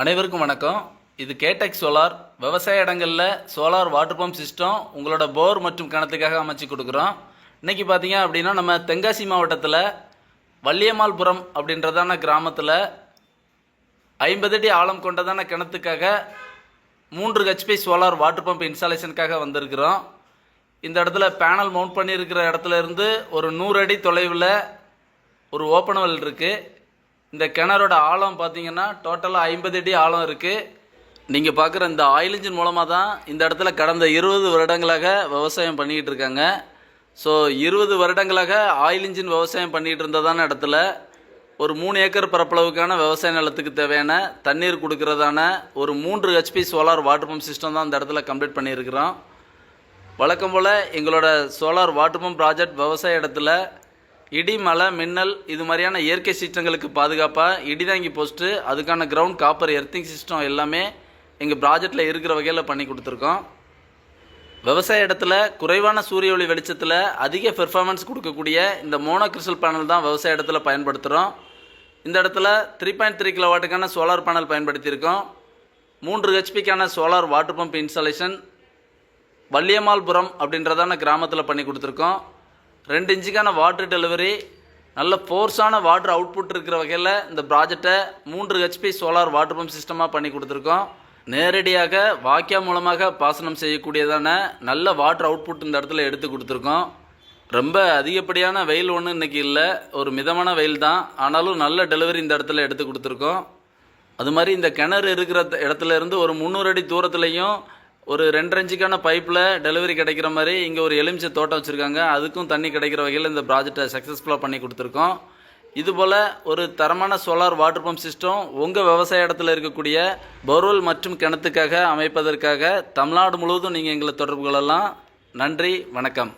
அனைவருக்கும் வணக்கம். இது கேடெக் சோலார். விவசாய இடங்களில் சோலார் வாட்டர் பம்ப் சிஸ்டம் உங்களோட போர் மற்றும் கிணத்துக்காக அமைச்சு கொடுக்குறோம். இன்றைக்கி பார்த்தீங்க அப்படின்னா நம்ம தென்காசி மாவட்டத்தில் வள்ளியம்மாள்புரம் அப்படின்றதான கிராமத்தில் ஐம்பது அடி ஆழம் கொண்டதான கிணத்துக்காக மூன்று ஹெச்பி சோலார் வாட்டர் பம்ப் இன்ஸ்டாலேஷனுக்காக வந்திருக்கிறோம். இந்த இடத்துல பேனல் மவுண்ட் பண்ணியிருக்கிற இடத்துல இருந்து ஒரு நூறு அடி தொலைவில் ஒரு ஓப்பன் வெல் இருக்குது இந்த கிணறோட ஆழம் பார்த்தீங்கன்னா டோட்டலாக ஐம்பது அடி ஆழம் இருக்குது நீங்கள் பார்க்குற இந்த ஆயில் இன்ஜின் மூலமாக தான் இந்த இடத்துல கடந்த இருபது வருடங்களாக விவசாயம் பண்ணிக்கிட்டு இருக்காங்க. ஸோ இருபது வருடங்களாக ஆயில் இன்ஜின் விவசாயம் பண்ணிகிட்டு இருந்ததான இடத்துல ஒரு மூணு ஏக்கர் பரப்பளவுக்கான விவசாய நிலத்துக்கு தேவையான தண்ணீர் கொடுக்கறதான ஒரு மூன்று HP solar water pump system தான் இந்த இடத்துல கம்ப்ளீட் பண்ணியிருக்கிறோம். வழக்கம் போல் எங்களோட சோலார் வாட்டர் பம்ப் ப்ராஜெக்ட் விவசாய இடத்துல இடி மழை மின்னல் இது மாதிரியான இயற்கை சீற்றங்களுக்கு பாதுகாப்பாக இடிதாங்கி போஸ்ட்டு அதுக்கான கிரவுண்ட் காப்பர் எர்த்திங் சிஸ்டம் எல்லாமே எங்கள் ப்ராஜெக்டில் இருக்கிற வகையில் பண்ணி கொடுத்துருக்கோம். விவசாய இடத்துல குறைவான சூரிய ஒளி வெளிச்சத்தில் அதிக பெர்ஃபார்மன்ஸ் கொடுக்கக்கூடிய இந்த மோனோ கிறிஸ்டல் பேனல் தான் விவசாய இடத்துல பயன்படுத்துகிறோம் இந்த இடத்துல த்ரீ பாயிண்ட் த்ரீ கிலோ வாட்டுக்கான சோலார் பேனல் பயன்படுத்தியிருக்கோம். மூன்று ஹெச்பிக்கான solar water pump installation Valliammalpuram அப்படின்றதான கிராமத்தில் பண்ணி கொடுத்துருக்கோம். ரெண்டு இன்ச்சுக்கான வாட்ரு டெலிவரி நல்ல ஃபோர்ஸான வாட்ரு அவுட்புட் இருக்கிற வகையில் இந்த ப்ராஜெக்டை மூன்று ஹெச்பி சோலார் வாட்டர் பம்ப் சிஸ்டமாக பண்ணி கொடுத்துருக்கோம். நேரடியாக வாக்கியா மூலமாக பாசனம் செய்யக்கூடியதான நல்ல வாட்டர் அவுட்புட் இந்த இடத்துல எடுத்து கொடுத்துருக்கோம். ரொம்ப அதிகப்படியான வெயில் ஒன்றும் இன்னைக்கு இல்லை. ஒரு மிதமான வெயில் தான். ஆனாலும் நல்ல டெலிவரி இந்த இடத்துல எடுத்து கொடுத்துருக்கோம். அது மாதிரி இந்த கிணறு இருக்கிற இடத்துல இருந்து ஒரு முந்நூறு அடி தூரத்துலையும் ஒரு ரெண்டு இன்ச்சுக்கான பைப்பில் டெலிவரி கிடைக்கிற மாதிரி இங்கே ஒரு எலுமிச்சை தோட்டம் வச்சுருக்காங்க. அதுக்கும் தண்ணி கிடைக்கிற வகையில் இந்த ப்ராஜெக்டை சக்ஸஸ்ஃபுல்லாக பண்ணி கொடுத்துருக்கோம். இதுபோல் ஒரு தரமான சோலார் வாட்டர் பம்ப் சிஸ்டம் உங்கள் விவசாய இடத்துல இருக்கக்கூடிய போர்வெல் மற்றும் கிணத்துக்காக அமைப்பதற்காக தமிழ்நாடு முழுவதும் நீங்கள் எங்களை தொடர்பு கொள்ளலாம். நன்றி வணக்கம்.